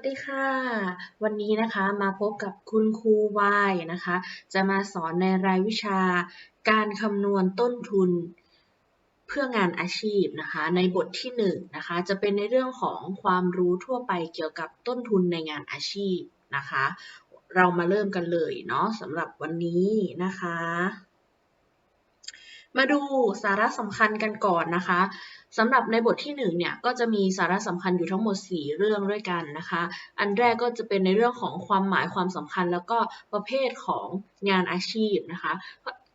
วัสดีค่ะ วันนี้นะคะมาพบกับคุณครูวายนะคะ จะมาสอนในรายวิชาการคำนวณต้นทุนเพื่องานอาชีพนะคะ ในบทที่1นนะคะ จะเป็นในเรื่องของความรู้ทั่วไปเกี่ยวกับต้นทุนในงานอาชีพนะคะ เรามาเริ่มกันเลยเนาะสำหรับวันนี้นะคะ มาดูสาระสำคัญกันก่อนนะคะ สำหรับในบทที่1เนี่ยก็จะมีสาระสำคัญอยู่ทั้งหมด 4 เรื่องด้วยกันนะคะ อันแรกก็จะเป็นในเรื่องของความหมายความสำคัญ แล้วก็ประเภทของงานอาชีพนะคะ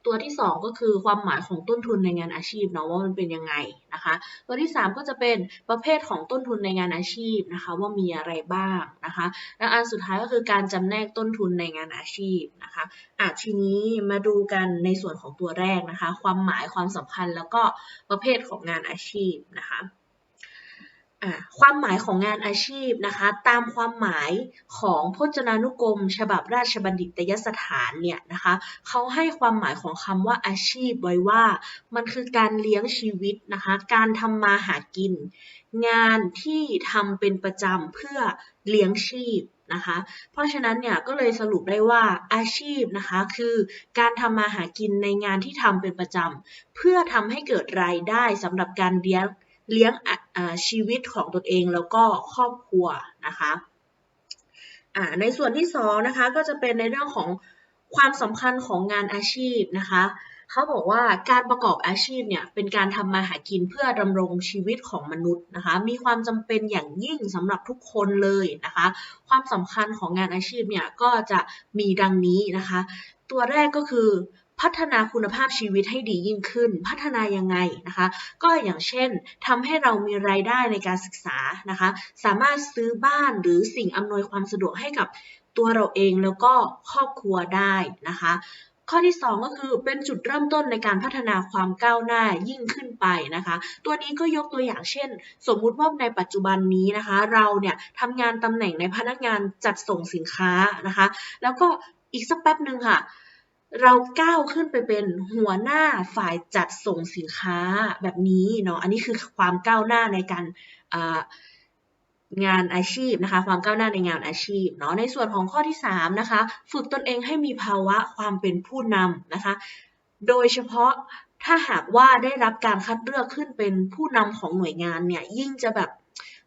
ตัวที่ 2 ก็คือความหมายของต้นทุนในงานอาชีพเนาะว่ามันเป็นยังไงนะคะ ตัวที่ 3 ก็จะเป็นประเภทของต้นทุนในงานอาชีพนะคะ ว่ามีอะไรบ้างนะคะ และอันสุดท้ายก็คือการจำแนกต้นทุนในงานอาชีพนะคะอะทีนี้มาดูกันในส่วนของตัวแรกนะคะ ความหมายความสำคัญแล้วก็ประเภทของงานอาชีพนะคะ ความหมายของงานอาชีพนะคะตามความหมายของพจนานุกรม ฉบับราชบัณฑิตยสถานเนี่ยนะคะเขาให้ความหมายของคำว่าอาชีพไว้ว่า มันคือการเลี้ยงชีวิตนะคะการทำมาหากิน งานที่ทำเป็นประจำเพื่อเลี้ยงชีพนะคะเพราะฉะนั้นเนี่ยก็เลยสรุปได้ว่าอาชีพนะคะคือการทำมาหากินในงานที่ทำเป็นประจำเพื่อทำให้เกิดรายได้สำหรับการเลี้ยง เลี้ยงชีวิตของตนเองแล้วก็ครอบครัวนะคะในส่วนที่2นะคะก็จะเป็นในเรื่องของความสำคัญของงานอาชีพนะคะเขาบอกว่าการประกอบอาชีพเนี่ยเป็นการทำมาหากินเพื่อดำรงชีวิตของมนุษย์นะคะมีความจำเป็นอย่างยิ่งสำหรับทุกคนเลยนะคะความสำคัญของงานอาชีพเนี่ยก็จะมีดังนี้นะคะ ตัวแรกก็คือ พัฒนาคุณภาพชีวิตให้ดียิ่งขึ้น พัฒนายังไงนะคะ ก็อย่างเช่นทำให้เรามีรายได้ในการศึกษานะคะ สามารถซื้อบ้านหรือสิ่งอำนวยความสะดวกให้กับตัวเราเองแล้วก็ครอบครัวได้นะคะ ข้อที่ 2 ก็คือเป็นจุดเริ่มต้นในการพัฒนาความก้าวหน้ายิ่งขึ้นไปนะคะ ตัวนี้ก็ยกตัวอย่างเช่น สมมุติว่าในปัจจุบันนี้นะคะ เราเนี่ยทำงานตำแหน่งในพนักงานจัดส่งสินค้านะคะ แล้วก็อีกสักแป๊บหนึ่งค่ะ เราก้าวขึ้นไปเป็นหัวหน้าฝ่ายจัดส่งสินค้าแบบนี้เนาะ อันนี้คือความก้าวหน้าในการงานอาชีพนะคะ ความก้าวหน้าในงานอาชีพเนาะ ในส่วนของข้อที่3นะคะ ฝึกตนเองให้มีภาวะความเป็นผู้นำนะคะ โดยเฉพาะถ้าหากว่าได้รับการคัดเลือกขึ้นเป็นผู้นำของหน่วยงานเนี่ยยิ่งจะแบบ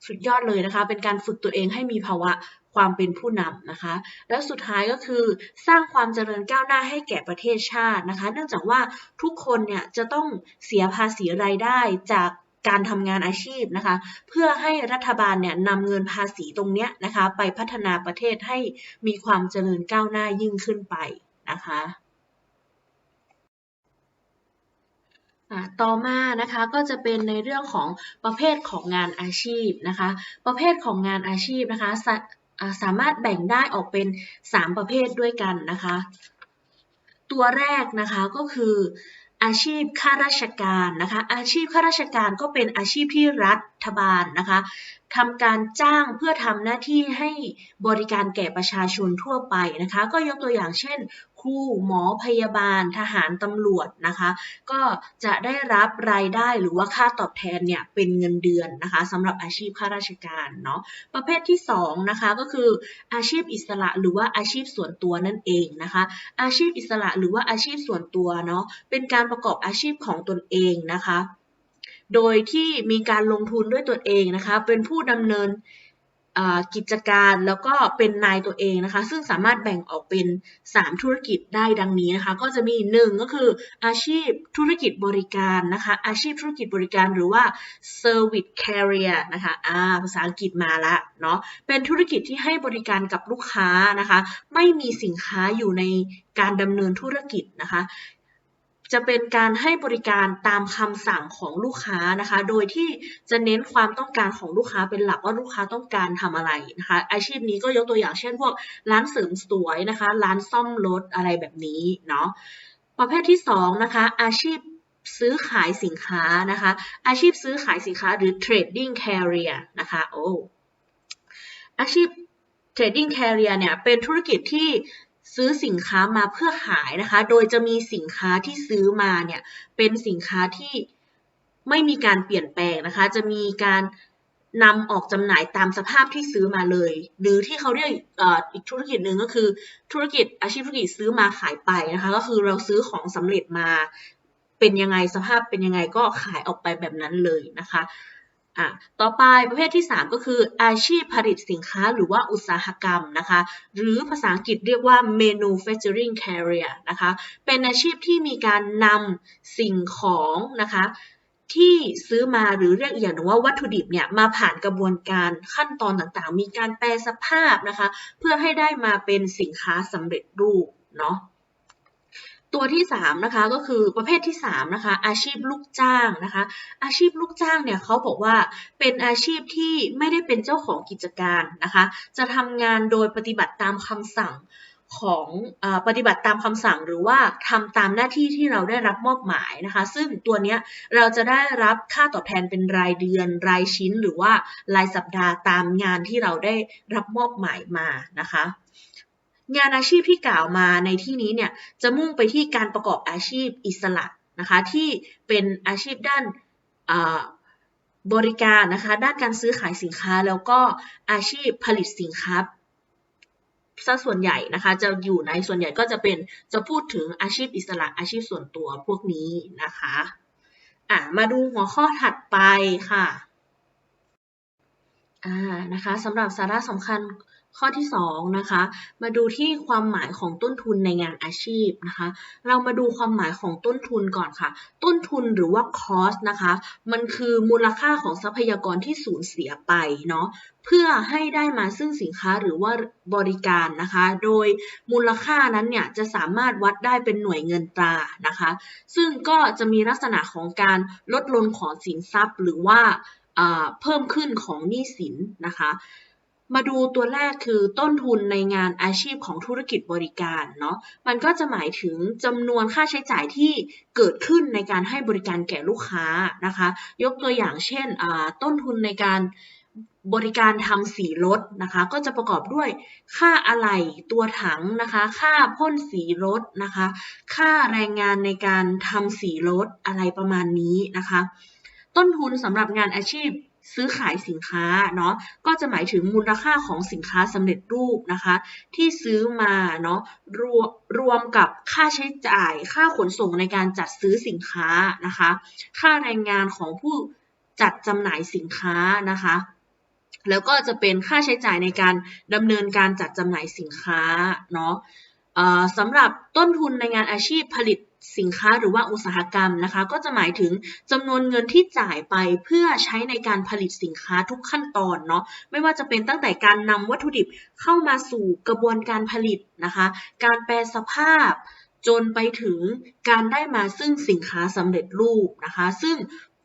สุดยอดเลยนะคะ เป็นการฝึกตัวเองให้มีภาวะ ความเป็นผู้นำนะคะ แล้วสุดท้ายก็คือสร้างความเจริญก้าวหน้าให้แก่ประเทศชาตินะคะ เนื่องจากว่าทุกคนเนี่ยจะต้องเสียภาษีรายได้จากการทำงานอาชีพนะคะ เพื่อให้รัฐบาลเนี่ยนำเงินภาษีตรงเนี้ยนะคะ ไปพัฒนาประเทศให้มีความเจริญก้าวหน้ายิ่งขึ้นไปนะคะต่อมานะคะก็จะเป็นในเรื่องของประเภทของงานอาชีพนะคะ ประเภทของงานอาชีพนะคะ สามารถแบ่งได้ออกเป็น 3 ประเภทด้วยกันนะคะ ตัวแรกนะคะก็คืออาชีพข้าราชการนะคะ อาชีพข้าราชการก็เป็นอาชีพที่รัฐบาลนะคะทำการจ้างเพื่อทำหน้าที่ให้บริการแก่ประชาชนทั่วไปนะคะ ก็ยกตัวอย่างเช่น ครูหมอพยาบาลทหารตำรวจนะคะ ก็จะได้รับรายได้หรือว่าค่าตอบแทนเนี่ยเป็นเงินเดือนนะคะสำหรับอาชีพข้าราชการเนาะประเภทที่2นะคะก็คืออาชีพอิสระหรือว่าอาชีพส่วนตัวนั่นเองนะคะ อาชีพอิสระหรือว่าอาชีพส่วนตัวเนาะเป็นการประกอบอาชีพของตนเองนะคะ โดยที่มีการลงทุนด้วยตัวเองนะคะ เป็นผู้ดำเนิน กิจการแล้วก็เป็นนายตัวเองนะคะ ซึ่งสามารถแบ่งออกเป็น 3 ธุรกิจได้ดังนี้นะคะ ก็จะมี 1 ก็คืออาชีพธุรกิจบริการนะคะ อาชีพธุรกิจบริการหรือว่า service career นะคะอ่าภาษาอังกฤษมาละเนาะเป็นธุรกิจที่ให้บริการกับลูกค้านะคะ ไม่มีสินค้าอยู่ในการดำเนินธุรกิจนะคะ จะเป็นการให้บริการตามคำสั่งของลูกค้านะคะ โดยที่จะเน้นความต้องการของลูกค้าเป็นหลักว่าลูกค้าต้องการทำอะไรนะคะ อาชีพนี้ก็ยกตัวอย่างเช่นพวกร้านเสริมสวยนะคะ ร้านซ่อมรถอะไรแบบนี้เนาะ ประเภทที่2นะคะ อาชีพซื้อขายสินค้านะคะ อาชีพซื้อขายสินค้าหรือ trading carrier นะคะ โอ้ อาชีพ trading carrier เนี่ย เป็นธุรกิจที่ ซื้อสินค้ามาเพื่อขายนะคะ โดยจะมีสินค้าที่ซื้อมาเนี่ยเป็นสินค้าที่ไม่มีการเปลี่ยนแปลงนะคะ จะมีการนำออกจำหน่ายตามสภาพที่ซื้อมาเลย หรือที่เขาเรียกอีกธุรกิจหนึ่งก็คือ ธุรกิจอาชีพธุรกิจซื้อมาขายไปนะคะ ก็คือเราซื้อของสำเร็จมาเป็นยังไงสภาพเป็นยังไงก็ขายออกไปแบบนั้นเลยนะคะ อะต่อไปประเภทที่ 3 ก็คืออาชีพผลิตสินค้าหรือว่าอุตสาหกรรมนะคะ หรือภาษาอังกฤษเรียกว่า manufacturing career นะคะ เป็นอาชีพที่มีการนำสิ่งของนะคะที่ซื้อมาหรือเรียกอย่างหนึ่งว่าวัตถุดิบเนี่ยมาผ่านกระบวนการขั้นตอนต่างๆ มีการแปลสภาพนะคะ เพื่อให้ได้มาเป็นสินค้าสำเร็จรูปเนาะ ตัวที่3นะคะก็คือประเภทที่3นะคะอาชีพลูกจ้างนะคะอาชีพลูกจ้างเนี่ยเขาบอกว่าเป็นอาชีพที่ไม่ได้เป็นเจ้าของกิจการนะคะจะทำงานโดยปฏิบัติตามคำสั่งของอปฏิบัติตามคำสั่งหรือว่าทำตามหน้าที่ที่เราได้รับมอบหมายนะคะ ซึ่งตัวเนี้ยเราจะได้รับค่าตอบแทนเป็นรายเดือน รายชิ้น หรือว่ารายสัปดาห์ตามงานที่เราได้รับมอบหมายมานะคะ งานอาชีพที่กล่าวมาในที่นี้เนี่ยจะมุ่งไปที่การประกอบอาชีพอิสระนะคะที่เป็นอาชีพด้านบริการนะคะด้านการซื้อขายสินค้าแล้วก็อาชีพผลิตสินค้าซะส่วนใหญ่นะคะจะอยู่ในส่วนใหญ่ก็จะเป็นจะพูดถึงอาชีพอิสระอาชีพส่วนตัวพวกนี้นะคะอะมาดูหัวข้อถัดไปค่ะอ่านะคะสำหรับสาระสำคัญ ข้อที่2นะคะ มาดูที่ความหมายของต้นทุนในงานอาชีพนะคะ เรามาดูความหมายของต้นทุนก่อนค่ะ ต้นทุนหรือว่า cost นะคะ มันคือมูลค่าของทรัพยากรที่สูญเสียไปเนาะเพื่อให้ได้มาซึ่งสินค้าหรือว่าบริการนะคะ โดยมูลค่านั้นเนี่ยจะสามารถวัดได้เป็นหน่วยเงินตรานะคะ ซึ่งก็จะมีลักษณะของการลดลงของสินทรัพย์ หรือว่าเพิ่มขึ้นของหนี้สินนะคะ มาดูตัวแรกคือต้นทุนในงานอาชีพของธุรกิจบริการเนาะ มันก็จะหมายถึงจำนวนค่าใช้จ่ายที่เกิดขึ้นในการให้บริการแก่ลูกค้านะคะ ยกตัวอย่างเช่นต้นทุนในการบริการทำสีรถนะคะ ก็จะประกอบด้วยค่าอะไหล่ตัวถังนะคะ ค่าพ่นสีรถนะคะ ค่าแรงงานในการทำสีรถอะไรประมาณนี้นะคะ ต้นทุนสำหรับงานอาชีพ ซื้อขายสินค้าเนาะก็จะหมายถึงมูลค่าของสินค้าสำเร็จรูปนะคะ ที่ซื้อมาเนาะรวมรวมกับค่าใช้จ่ายค่าขนส่งในการจัดซื้อสินค้านะคะ ค่าแรงงานของผู้จัดจำหน่ายสินค้านะคะแล้วก็จะเป็นค่าใช้จ่ายในการดำเนินการจัดจำหน่ายสินค้าเนาะ สำหรับต้นทุนในงานอาชีพผลิตสินค้าหรือว่าอุตสาหกรรมนะคะ ก็จะหมายถึงจำนวนเงินที่จ่ายไปเพื่อใช้ในการผลิตสินค้าทุกขั้นตอนเนาะไม่ว่าจะเป็นตั้งแต่การนำวัตถุดิบเข้ามาสู่กระบวนการผลิตนะคะ การแปลสภาพ จนไปถึงการได้มาซึ่งสินค้าสำเร็จรูปนะคะ ซึ่ง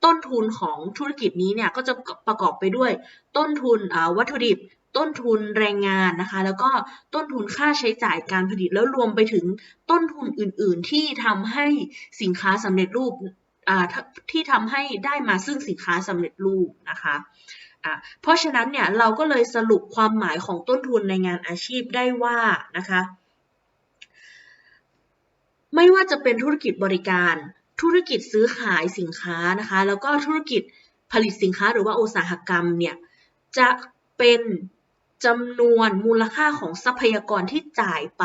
ต้นทุนของธุรกิจนี้เนี่ยก็จะประกอบไปด้วย ต้นทุนวัตถุดิบ ต้นทุนแรงงานนะคะ แล้วก็ต้นทุนค่าใช้จ่ายการผลิตแล้วรวมไปถึงต้นทุนอื่น ๆ ที่ทำให้สินค้าสำเร็จรูปที่ทำให้ได้มาซึ่งสินค้าสำเร็จรูปนะคะเพราะฉะนั้นเนี่ยเราก็เลยสรุปความหมายของต้นทุนในงานอาชีพได้ว่านะคะไม่ว่าจะเป็นธุรกิจบริการ ธุรกิจซื้อขายสินค้านะคะ แล้วก็ธุรกิจผลิตสินค้าหรือว่าอุตสาหกรรมเนี่ยจะเป็น จำนวนมูลค่าของทรัพยากรที่จ่ายไป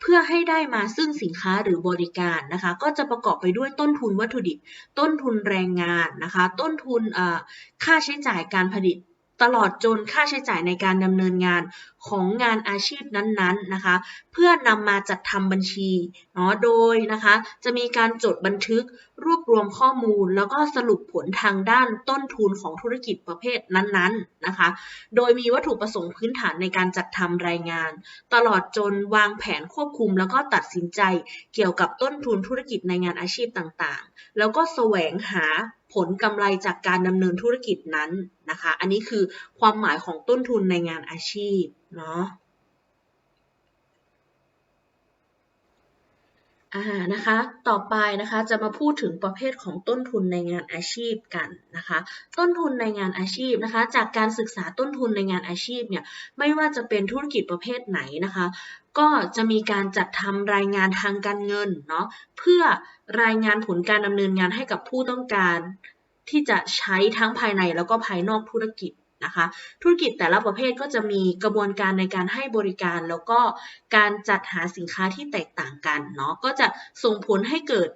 เพื่อให้ได้มาซึ่งสินค้าหรือบริการนะคะ ก็จะประกอบไปด้วยต้นทุนวัตถุดิบ ต้นทุนแรงงานนะคะ ต้นทุนค่าใช้จ่ายการผลิตตลอดจนค่าใช้จ่ายในการดำเนินงาน ของงานอาชีพนั้นๆนะคะ เพื่อนำมาจัดทำบัญชีเนาะโดยนะคะ จะมีการจดบันทึกรวบรวมข้อมูล แล้วก็สรุปผลทางด้านต้นทุนของธุรกิจประเภทนั้นๆนะคะ โดยมีวัตถุประสงค์พื้นฐานในการจัดทำรายงาน ตลอดจนวางแผนควบคุม แล้วก็ตัดสินใจเกี่ยวกับต้นทุนธุรกิจในงานอาชีพต่างๆ แล้วก็แสวงหาผลกำไรจากการดำเนินธุรกิจนั้นนะคะ อันนี้คือความหมายของต้นทุนในงานอาชีพเนาะอ่านะคะ ต่อไปนะคะจะมาพูดถึงประเภทของต้นทุนในงานอาชีพกันนะคะ ต้นทุนในงานอาชีพนะคะ จากการศึกษาต้นทุนในงานอาชีพเนี่ยไม่ว่าจะเป็นธุรกิจประเภทไหนนะคะ ก็จะมีการจัดทำรายงานทางการเงินเนาะเพื่อรายงานผลการดำเนินงานให้กับผู้ต้องการ ที่จะใช้ทั้งภายในแล้วก็ภายนอกธุรกิจ นะคะ ธุรกิจแต่ละประเภทก็จะมีกระบวนการในการให้บริการ แล้วก็การจัดหาสินค้าที่แตกต่างกันเนาะก็จะส่งผลให้เกิด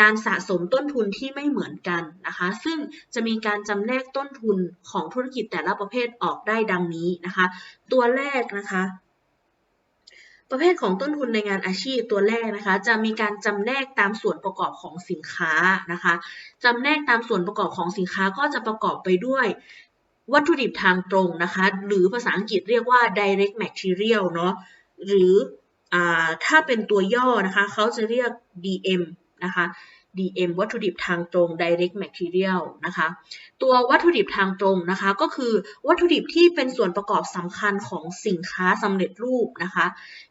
การสะสมต้นทุนที่ไม่เหมือนกันนะคะ ซึ่งจะมีการจำแนกต้นทุนของธุรกิจแต่ละประเภทออกได้ดังนี้นะคะ ตัวแรกนะคะประเภทของต้นทุนในงานอาชีพตัวแรกนะคะ จะมีการจำแนกตามส่วนประกอบของสินค้านะคะจำแนกตามส่วนประกอบของสินค้าก็จะประกอบไปด้วย วัตถุดิบทางตรงนะคะ หรือภาษาอังกฤษเรียกว่า direct material เนาะหรืออถ้าเป็นตัวย่อนะคะเขาจะเรียก DM นะคะ DM วัตถุดิบทางตรง direct material นะคะ ตัววัตถุดิบทางตรงนะคะก็คือวัตถุดิบที่เป็นส่วนประกอบสำคัญของสินค้าสำเร็จรูปนะคะ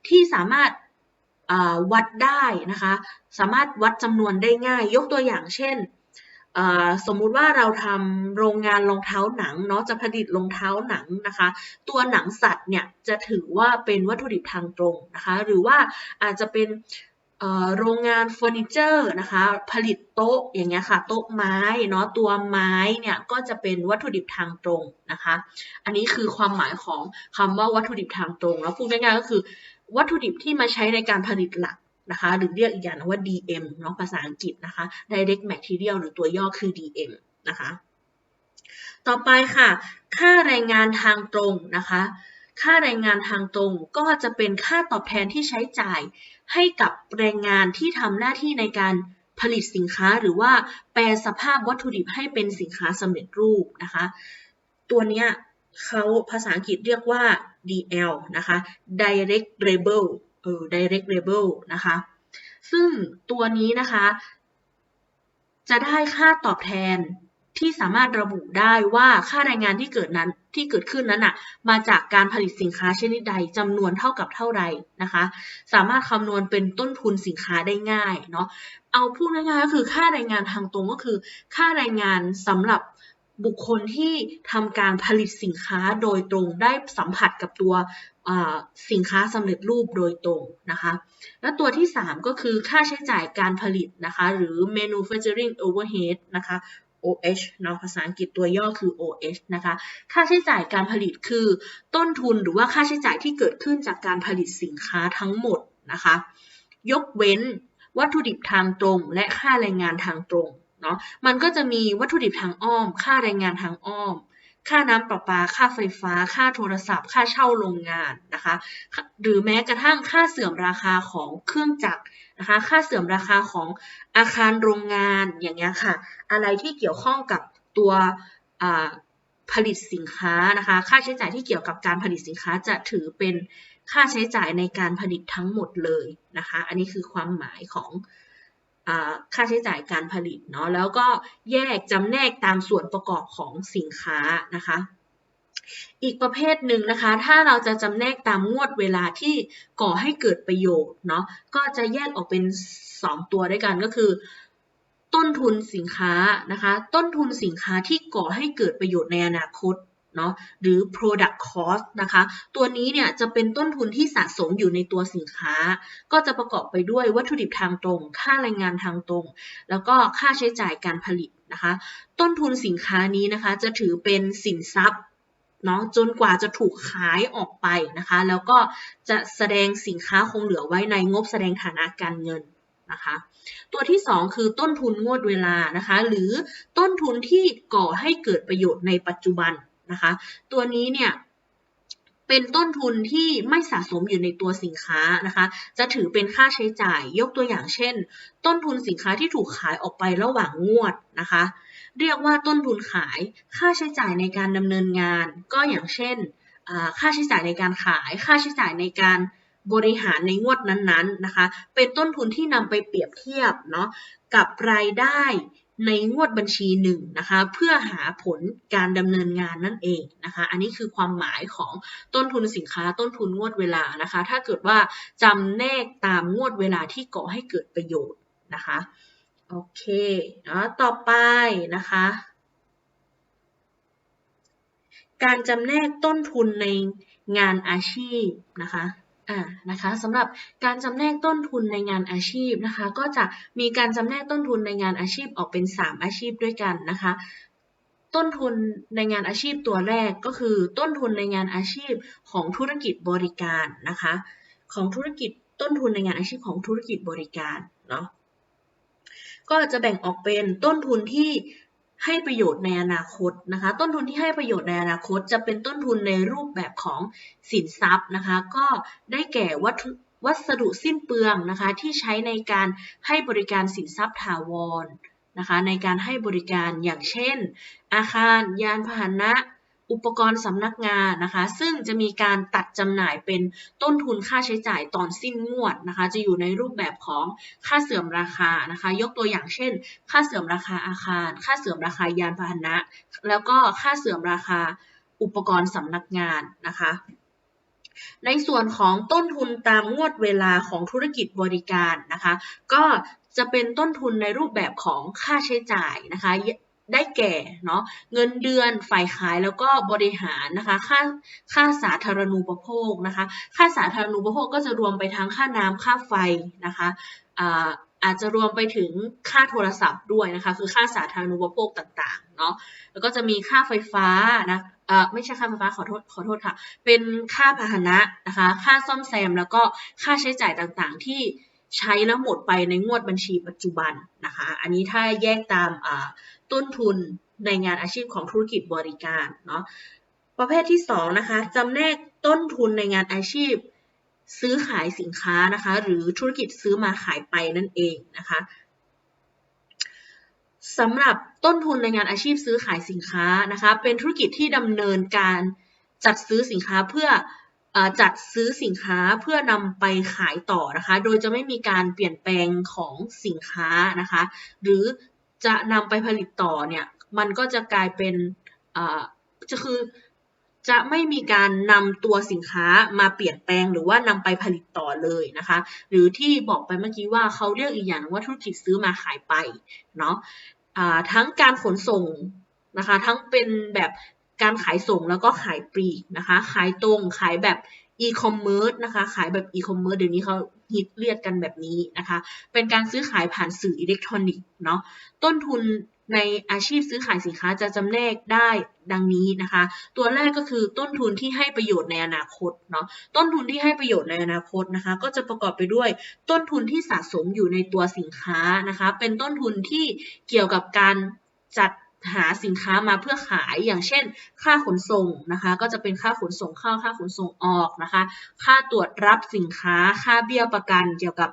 ที่สามารถวัดได้นะคะ สามารถวัดจำนวนได้ง่าย ยกตัวอย่างเช่น สมมุติว่าเราทำโรงงานรองเท้าหนังเนาะจะผลิตรองเท้าหนังนะคะ ตัวหนังสัตว์เนี่ยจะถือว่าเป็นวัตถุดิบทางตรงนะคะ หรือว่าอาจจะเป็นโรงงานเฟอร์นิเจอร์นะคะ ผลิตโต๊ะอย่างเงี้ยค่ะ โต๊ะไม้เนาะตัวไม้เนี่ยก็จะเป็นวัตถุดิบทางตรงนะคะ อันนี้คือความหมายของคำว่าวัตถุดิบทางตรงแล้วพูดง่ายๆก็คือ วัตถุดิบที่มาใช้ในการผลิตหลัก นะคะ หรือเรียกอีกอย่างว่า DM เนาะภาษาอังกฤษนะคะ direct material หรือตัวย่อคือ DM นะคะ ต่อไปค่ะ ค่าแรงงานทางตรงนะคะ ค่าแรงงานทางตรงก็จะเป็นค่าตอบแทนที่ใช้จ่ายให้กับแรงงานที่ทำหน้าที่ในการผลิตสินค้าหรือว่าแปลสภาพวัตถุดิบให้เป็นสินค้าสำเร็จรูปนะคะ ตัวเนี้ยเขาภาษาอังกฤษเรียกว่า DL นะคะ direct label เออ direct label นะคะ ซึ่งตัวนี้นะคะ จะได้ค่าตอบแทนที่สามารถระบุได้ว่าค่าแรงงานที่เกิดนั้นที่เกิดขึ้นนั้นอะมาจากการผลิตสินค้าชนิดใดจำนวนเท่ากับเท่าใดนะคะ สามารถคำนวณเป็นต้นทุนสินค้าได้ง่ายเนาะเอาพูดง่ายๆก็คือค่าแรงงานทางตรงก็คือ ค่าแรงงานสำหรับบุคคลที่ทำการผลิตสินค้าโดยตรงได้สัมผัสกับตัว สินค้าสำเร็จรูปโดยตรงนะคะ และตัวที่ 3 ก็คือค่าใช้จ่ายการผลิตนะคะ หรือ manufacturing overhead นะคะ OH เนาะภาษาอังกฤษตัวย่อคือ OH นะคะ ค่าใช้จ่ายการผลิตคือต้นทุนหรือว่าค่าใช้จ่ายที่เกิดขึ้นจากการผลิตสินค้าทั้งหมดนะคะ ยกเว้นวัตถุดิบทางตรง และค่าแรงงานทางตรงเนาะ มันก็จะมีวัตถุดิบทางอ้อม ค่าแรงงานทางอ้อม ค่าน้ำประปา ค่าไฟฟ้า ค่าโทรศัพท์ ค่าเช่าโรงงานนะคะ หรือแม้กระทั่งค่าเสื่อมราคาของเครื่องจักรนะคะ ค่าเสื่อมราคาของอาคารโรงงานอย่างเงี้ยค่ะ อะไรที่เกี่ยวข้องกับตัวผลิตสินค้านะคะ ค่าใช้จ่ายที่เกี่ยวกับการผลิตสินค้าจะถือเป็นค่าใช้จ่ายในการผลิตทั้งหมดเลยนะคะ อันนี้คือความหมายของ ค่าใช้จ่ายการผลิตเนาะแล้วก็แยกจำแนกตามส่วนประกอบของสินค้านะคะอีกประเภทหนึ่งนะคะ ถ้าเราจะจำแนกตามงวดเวลาที่ก่อให้เกิดประโยชน์เนาะ ก็จะแยกออกเป็น 2 ตัวด้วยกันก็คือ ต้นทุนสินค้านะคะ ต้นทุนสินค้าที่ก่อให้เกิดประโยชน์ในอนาคต เนาะหรือ product cost นะคะ ตัวนี้เนี่ยจะเป็นต้นทุนที่สะสมอยู่ในตัวสินค้า ก็จะประกอบไปด้วยวัตถุดิบทางตรง ค่าแรงงานทางตรง แล้วก็ค่าใช้จ่ายการผลิตนะคะ ต้นทุนสินค้านี้นะคะ จะถือเป็นสินทรัพย์เนาะจนกว่าจะถูกขายออกไปนะคะ แล้วก็จะแสดงสินค้าคงเหลือไว้ในงบแสดงฐานะการเงินนะคะตัวที่ 2 คือต้นทุนงวดเวลานะคะ หรือต้นทุนที่ก่อให้เกิดประโยชน์ในปัจจุบัน นะคะ ตัวนี้เนี่ยเป็นต้นทุนที่ไม่สะสมอยู่ในตัวสินค้านะคะ จะถือเป็นค่าใช้จ่าย ยกตัวอย่างเช่น ต้นทุนสินค้าที่ถูกขายออกไประหว่างงวดนะคะ เรียกว่าต้นทุนขาย ค่าใช้จ่ายในการดำเนินงาน ก็อย่างเช่น ค่าใช้จ่ายในการขาย ค่าใช้จ่ายในการบริหารในงวดนั้นๆนะคะ เป็นต้นทุนที่นำไปเปรียบเทียบเนาะกับรายได้ ในงวดบัญชีหนึ่งนะคะเพื่อหาผลการดำเนินงานนั่นเองนะคะอันนี้คือความหมายของต้นทุนสินค้าต้นทุนงวดเวลานะคะถ้าเกิดว่าจำแนกตามงวดเวลาที่ก่อให้เกิดประโยชน์นะคะโอเคเนาะต่อไปนะคะการจำแนกต้นทุนในงานอาชีพนะคะ อ่านะคะสำหรับการจำแนกต้นทุนในงานอาชีพนะคะ ก็จะมีการจำแนกต้นทุนในงานอาชีพออกเป็น 3 อาชีพด้วยกันนะคะ ต้นทุนในงานอาชีพตัวแรกก็คือ ต้นทุนในงานอาชีพของธุรกิจบริการนะคะ ของธุรกิจต้นทุนในงานอาชีพของธุรกิจบริการเนาะก็จะแบ่งออกเป็นต้นทุนที่ ให้ประโยชน์ในอนาคตนะคะ ต้นทุนที่ให้ประโยชน์ในอนาคต จะเป็นต้นทุนในรูปแบบของสินทรัพย์นะคะ ก็ได้แก่วัตถุวัสดุสิ้นเปลืองนะคะที่ใช้ในการให้บริการสินทรัพย์ถาวรนะคะ ในการให้บริการอย่างเช่น อาคาร ยานพาหนะ อุปกรณ์สำนักงานนะคะ ซึ่งจะมีการตัดจำหน่ายเป็นต้นทุนค่าใช้จ่ายตอนสิ้นงวดนะคะ จะอยู่ในรูปแบบของค่าเสื่อมราคานะคะ ยกตัวอย่างเช่น ค่าเสื่อมราคาอาคาร ค่าเสื่อมราคายานพาหนะ แล้วก็ค่าเสื่อมราคาอุปกรณ์สำนักงานนะคะในส่วนของต้นทุนตามงวดเวลาของธุรกิจบริการนะคะ ก็จะเป็นต้นทุนในรูปแบบของค่าใช้จ่ายนะคะ ได้แก่เนาะเงินเดือนฝ่ายขายแล้วก็บริหารนะคะค่าค่าสาธารณูปโภคนะคะค่าสาธารณูปโภคก็จะรวมไปทั้งค่าน้ำค่าไฟนะคะอาอาจจะรวมไปถึงค่าโทรศัพท์ด้วยนะคะคือค่าสาธารณูปโภคต่างๆเนาะแล้วก็จะมีค่าไฟฟ้านะเออไม่ใช่ค่าไฟฟ้าขอโทษขอโทษค่ะ เป็นค่าพาหนะนะคะค่าซ่อมแซมแล้วก็ค่าใช้จ่ายต่างๆที่ใช้แล้วหมดไปในงวดบัญชีปัจจุบันนะคะ อันนี้ถ้าแยกตาม ต้นทุนในงานอาชีพของธุรกิจบริการเนาะประเภทที่2นะคะจำแนกต้นทุนในงานอาชีพ ซื้อขายสินค้านะคะ หรือธุรกิจซื้อมาขายไปนั่นเองนะคะสำหรับต้นทุนในงานอาชีพซื้อขายสินค้านะคะ เป็นธุรกิจที่ดำเนินการจัดซื้อสินค้าเพื่อจัดซื้อสินค้าเพื่อนำไปขายต่อนะคะ โดยจะไม่มีการเปลี่ยนแปลงของสินค้านะคะ หรือ จะนำไปผลิตต่อเนี่ยมันก็จะกลายเป็นจะคือจะไม่มีการนำตัวสินค้ามาเปลี่ยนแปลงหรือว่านำไปผลิตต่อเลยนะคะ หรือที่บอกไปเมื่อกี้ว่าเขาเรียกอีกอย่างว่าธุรกิจซื้อมาขายไปเนาะะทั้งการขนส่งนะคะทั้งเป็นแบบการขายส่งแล้วก็ขายปลีกนะคะ ขายตรงขายแบบอีคอมเมิร์ซนะคะ ขายแบบอีคอมเมิร์ซเดี๋ยวนี้เขา ฮิตเรียกกันแบบนี้นะคะ เป็นการซื้อขายผ่านสื่ออิเล็กทรอนิกส์เนาะต้นทุนในอาชีพซื้อขายสินค้าจะจำแนกได้ดังนี้นะคะ ตัวแรกก็คือต้นทุนที่ให้ประโยชน์ในอนาคตเนาะต้นทุนที่ให้ประโยชน์ในอนาคตนะคะ ก็จะประกอบไปด้วยต้นทุนที่สะสมอยู่ในตัวสินค้านะคะ เป็นต้นทุนที่เกี่ยวกับการจัด หาสินค้ามาเพื่อขายอย่างเช่น ค่าขนส่งนะคะ ก็จะเป็นค่าขนส่งเข้าค่าขนส่งออกนะคะ ค่าตรวจรับสินค้า ค่าเบี้ยประกันเกี่ยวกับ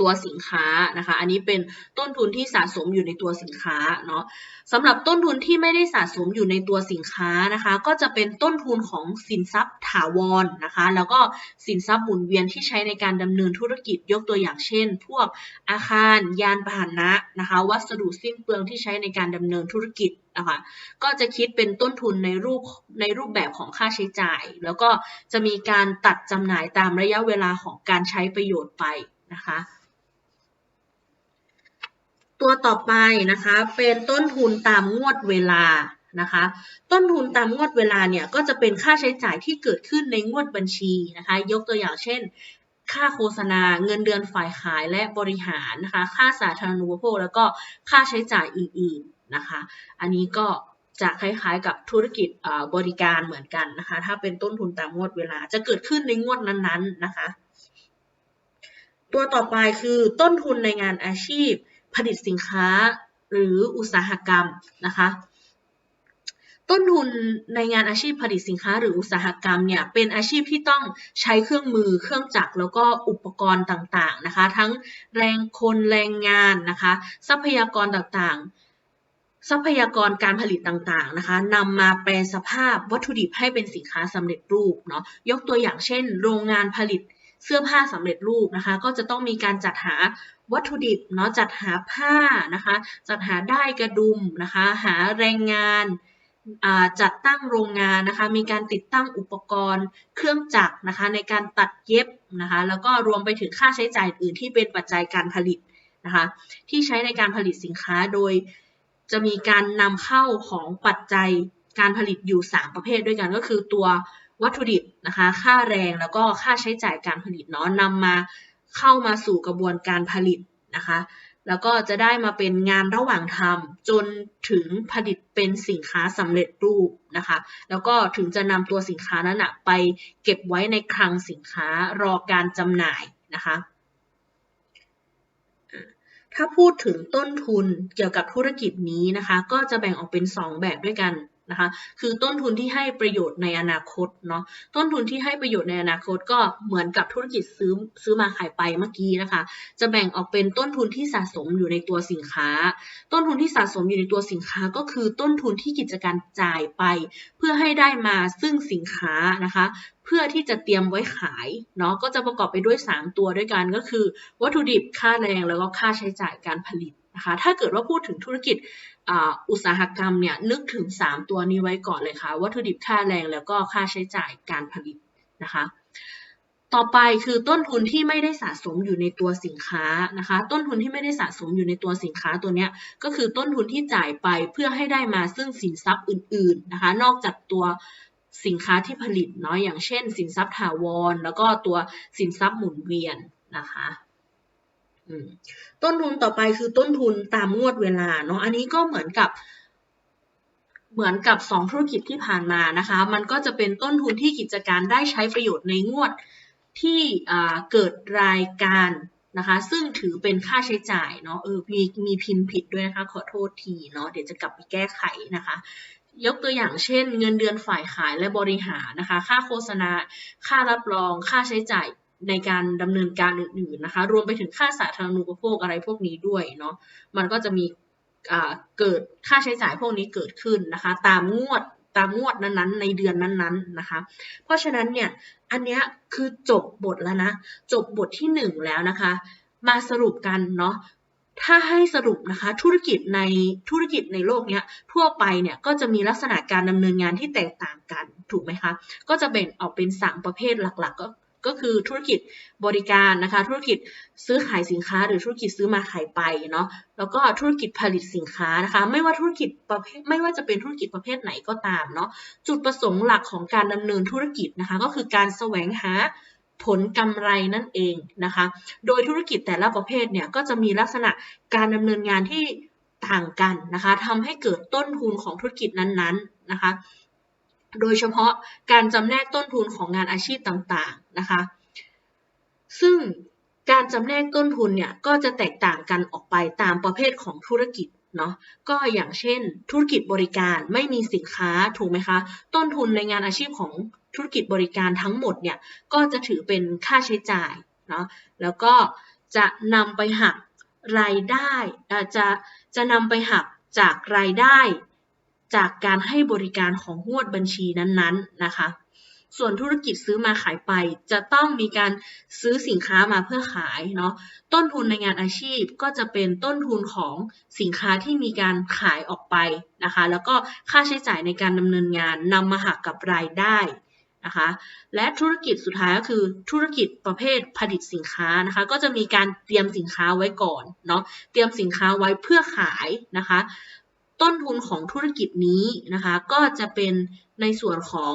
ตัวสินค้านะคะ อันนี้เป็นต้นทุนที่สะสมอยู่ในตัวสินค้าเนาะสำหรับต้นทุนที่ไม่ได้สะสมอยู่ในตัวสินค้านะคะ ก็จะเป็นต้นทุนของสินทรัพย์ถาวรนะคะ แล้วก็สินทรัพย์หมุนเวียนที่ใช้ในการดำเนินธุรกิจยกตัวอย่างเช่น พวกอาคาร ยานพาหนะนะคะ วัสดุสิ้นเปลืองที่ใช้ในการดำเนินธุรกิจนะคะก็จะคิดเป็นต้นทุนในรูปในรูปแบบของค่าใช้จ่าย แล้วก็จะมีการตัดจำหน่ายตามระยะเวลาของการใช้ประโยชน์ไปนะคะ ตัวต่อไปนะคะเป็นต้นทุนตามงวดเวลานะคะ ต้นทุนตามงวดเวลาเนี่ยก็จะเป็นค่าใช้จ่ายที่เกิดขึ้นในงวดบัญชีนะคะ ยกตัวอย่างเช่น ค่าโฆษณาเงินเดือนฝ่ายขายและบริหารนะคะ ค่าสาธารณูปโภคแล้วก็ค่าใช้จ่ายอื่นๆนะคะ อันนี้ก็จะคล้ายๆกับธุรกิจบริการเหมือนกันนะคะ ถ้าเป็นต้นทุนตามงวดเวลาจะเกิดขึ้นในงวดนั้นๆนะคะ ตัวต่อไปคือต้นทุนในงานอาชีพ ผลิตสินค้าหรืออุตสาหกรรมนะคะ ต้นทุนในงานอาชีพผลิตสินค้าหรืออุตสาหกรรมเนี่ยเป็นอาชีพที่ต้องใช้เครื่องมือเครื่องจักรแล้วก็อุปกรณ์ต่างๆนะคะ ทั้งแรงคนแรงงานนะคะ ทรัพยากรต่างๆทรัพยากรการผลิตต่างๆนะคะนำมาแปลสภาพวัตถุดิบให้เป็นสินค้าสำเร็จรูปเนาะยกตัวอย่างเช่น โรงงานผลิต เสื้อผ้าสำเร็จรูปนะคะ ก็จะต้องมีการจัดหาวัตถุดิบเนาะจัดหาผ้านะคะ จัดหาได้กระดุมนะคะ หาแรงงานจัดตั้งโรงงานนะคะ มีการติดตั้งอุปกรณ์ เครื่องจักรนะคะ ในการตัดเย็บนะคะ แล้วก็รวมไปถึงค่าใช้จ่ายอื่นที่เป็นปัจจัยการผลิตนะคะ ที่ใช้ในการผลิตสินค้าโดยจะมีการนำเข้าของปัจจัยการผลิตอยู่ 3 ประเภทด้วยกันก็คือตัว วัตถุดิบนะคะ ค่าแรงแล้วก็ค่าใช้จ่ายการผลิตเนาะนำมาเข้ามาสู่กระบวนการผลิตนะคะ แล้วก็จะได้มาเป็นงานระหว่างทำจนถึงผลิตเป็นสินค้าสำเร็จรูปนะคะ แล้วก็ถึงจะนำตัวสินค้านั้นนะไปเก็บไว้ในคลังสินค้ารอการจำหน่ายนะคะถ้าพูดถึงต้นทุนเกี่ยวกับธุรกิจนี้นะคะ ก็จะแบ่งออกเป็น 2 แบบด้วยกัน นะคะคือต้นทุนที่ให้ประโยชน์ในอนาคตเนาะต้นทุนที่ให้ประโยชน์ในอนาคตก็เหมือนกับธุรกิจซื้อซื้อมาขายไปเมื่อกี้นะคะ จะแบ่งออกเป็นต้นทุนที่สะสมอยู่ในตัวสินค้า ต้นทุนที่สะสมอยู่ในตัวสินค้าก็คือต้นทุนที่กิจการจ่ายไป เพื่อให้ได้มาซึ่งสินค้านะคะเพื่อที่จะเตรียมไว้ขายเนาะก็จะประกอบไปด้วย 3 ตัวด้วยกันก็คือ วัตถุดิบค่าแรงแล้วก็ค่าใช้จ่ายการผลิตนะคะถ้าเกิดว่าพูดถึงธุรกิจ อุตสาหกรรมเนี่ยนึกถึง 3 ตัวนี้ไว้ก่อนเลยค่ะ วัตถุดิบค่าแรงแล้วก็ค่าใช้จ่ายการผลิตนะคะ ต่อไปคือต้นทุนที่ไม่ได้สะสมอยู่ในตัวสินค้านะคะ ต้นทุนที่ไม่ได้สะสมอยู่ในตัวสินค้าตัวนี้ก็คือต้นทุนที่จ่ายไปเพื่อให้ได้มาซึ่งสินทรัพย์อื่น ๆนะคะ นอกจากตัวสินค้าที่ผลิตเนาะอย่างเช่น สินทรัพย์ถาวรแล้วก็ตัวสินทรัพย์หมุนเวียนนะคะ ต้นทุนต่อไปคือต้นทุนตามงวดเวลาเนาะอันนี้ก็เหมือนกับ เหมือนกับ 2 ธุรกิจที่ผ่านมานะคะ มันก็จะเป็นต้นทุนที่กิจการได้ใช้ประโยชน์ในงวดที่เกิดรายการนะคะ ซึ่งถือเป็นค่าใช้จ่ายเนาะเออมีมีพิมพ์ผิดด้วยนะคะ ขอโทษทีเนาะเดี๋ยวจะกลับไปแก้ไขนะคะ ยกตัวอย่างเช่น เงินเดือนฝ่ายขายและบริหารนะคะ ค่าโฆษณา ค่ารับรอง ค่าใช้จ่าย ในการดำเนินการอื่นๆนะคะ รวมไปถึงค่าสาธารณูปโภคอะไรพวกนี้ด้วยเนาะมันก็จะมีเกิดค่าใช้จ่ายพวกนี้เกิดขึ้นนะคะ ตามงวดตามงวดนั้นๆ ในเดือนนั้นๆนะคะ เพราะฉะนั้นเนี่ยอันนี้คือจบบทแล้วนะ จบบทที่ 1 แล้วนะคะ มาสรุปกันเนาะถ้าให้สรุปนะคะธุรกิจในธุรกิจในโลกเนี้ยทั่วไปเนี่ยก็จะมีลักษณะการดำเนินงานที่แตกต่างกันถูกไหมคะ ก็จะแบ่งออกเป็น 3 ประเภทหลักๆ ก็ ก็คือธุรกิจบริการนะคะ ธุรกิจซื้อขายสินค้า หรือธุรกิจซื้อมาขายไปเนาะแล้วก็ธุรกิจผลิตสินค้านะคะ ไม่ว่าธุรกิจประเภทไม่ว่าจะเป็นธุรกิจประเภทไหนก็ตามเนาะจุดประสงค์หลักของการดำเนินธุรกิจนะคะ ก็คือการแสวงหาผลกำไรนั่นเองนะคะ โดยธุรกิจแต่ละประเภทเนี่ยก็จะมีลักษณะการดำเนินงานที่ต่างกันนะคะทำให้เกิดต้นทุนของธุรกิจนั้นๆนะคะ โดยเฉพาะการจำแนกต้นทุนของงานอาชีพต่างๆนะคะ ซึ่งการจำแนกต้นทุนเนี่ยก็จะแตกต่างกันออกไปตามประเภทของธุรกิจเนาะก็อย่างเช่น ธุรกิจบริการไม่มีสินค้าถูกไหมคะ ต้นทุนในงานอาชีพของธุรกิจบริการทั้งหมดเนี่ยก็จะถือเป็นค่าใช้จ่ายเนาะแล้วก็จะนำไปหักรายได้จะจะนำไปหักจากรายได้ จากการให้บริการของงวดบัญชีนั้นๆนะคะ ส่วนธุรกิจซื้อมาขายไปจะต้องมีการซื้อสินค้ามาเพื่อขายเนาะ ต้นทุนในงานอาชีพก็จะเป็นต้นทุนของสินค้าที่มีการขายออกไปนะคะ แล้วก็ค่าใช้จ่ายในการดำเนินงานนำมาหักกับรายได้นะคะและธุรกิจสุดท้ายก็คือธุรกิจประเภทผลิตสินค้านะคะก็จะมีการเตรียมสินค้าไว้ก่อนเนาะเตรียมสินค้าไว้เพื่อขายนะคะ ต้นทุนของธุรกิจนี้นะคะ ก็จะเป็นในส่วนของ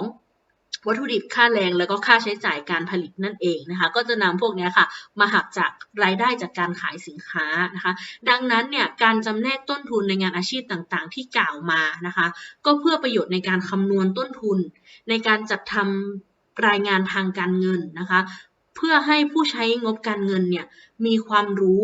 วัตถุดิบค่าแรงแล้วก็ค่าใช้จ่ายการผลิตนั่นเองนะคะ ก็จะนำพวกนี้ค่ะ มาหักจากรายได้จากการขายสินค้านะคะ ดังนั้นเนี่ยการจำแนกต้นทุนในงานอาชีพต่างๆ ที่กล่าวมานะคะ ก็เพื่อประโยชน์ในการคำนวณต้นทุน ในการจัดทำรายงานทางการเงินนะคะ เพื่อให้ผู้ใช้งบการเงินเนี่ยมีความรู้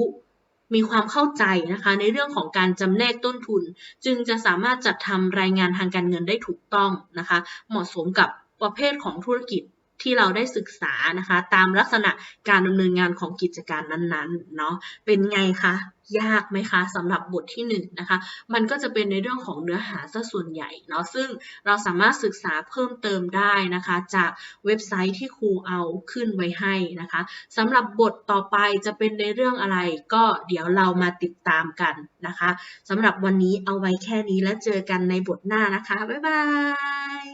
มีความเข้าใจนะคะ ในเรื่องของการจำแนกต้นทุน จึงจะสามารถจัดทำรายงานทางการเงินได้ถูกต้องนะคะ เหมาะสมกับประเภทของธุรกิจที่เราได้ศึกษานะคะ ตามลักษณะการดำเนินงานของกิจการนั้นๆเนาะเป็นไงคะ ยากไหมคะสำหรับบทที่1นนะคะมันก็จะเป็นในเรื่องของเนื้อหาซะส่วนใหญ่เนาะซึ่งเราสามารถศึกษาเพิ่มเติมได้นะคะจากเว็บไซต์ที่ครูเอาขึ้นไว้ให้นะคะสำหรับบทต่อไปจะเป็นในเรื่องอะไร ก็เดี๋ยวเรามาติดตามกันนะคะสำหรับวันนี้เอาไว้แค่นี้แล้วเจอกันในบทหน้านะคะ บ๊ายบาย